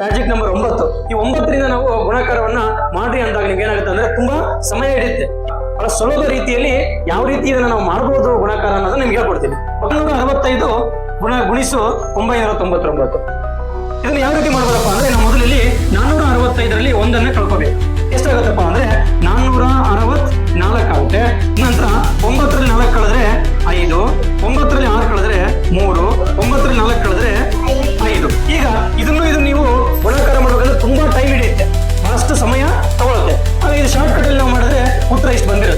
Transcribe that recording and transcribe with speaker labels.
Speaker 1: Magic number ಒಂಬತ್ತು. ಈ ಒಂಬತ್ತರಿಂದ ನಾವು ಗುಣಾಕಾರವನ್ನ ಮಾಡ್ರಿ ಅಂದಾಗ ನಿಮ್ಗೆ ಏನಾಗುತ್ತೆ ಅಂದ್ರೆ ತುಂಬಾ ಸಮಯ ಹಿಡಿಯುತ್ತೆ. ಬಹಳ ಸುಲಭ ರೀತಿಯಲ್ಲಿ ಯಾವ ರೀತಿ ಇದನ್ನ ನಾವು ಮಾಡಬಹುದು ಗುಣಾಕಾರ ಅನ್ನೋದನ್ನ ನಿಮ್ಗೆ ಹೇಳ್ಕೊಡ್ತೀನಿ. ಒಂಬೈನೂರ ಅರವತ್ತೈದು ಗುಣ ಗುಣಿಸು ಒಂಬೈನೂರ ತೊಂಬತ್ತೊಂಬತ್ತು. ಇದನ್ನ ಯಾವ ರೀತಿ ಮಾಡ್ಬೋದಪ್ಪ ಅಂದ್ರೆ ನಾವು ಮೊದಲಲ್ಲಿ ನಾನ್ನೂರ ಅರವತ್ತೈದರಲ್ಲಿ ಒಂದನ್ನ ಕಳ್ಕೋಬೇಕು ಪುತ್ರ ಇಷ್ಟು ಬಂದಿರ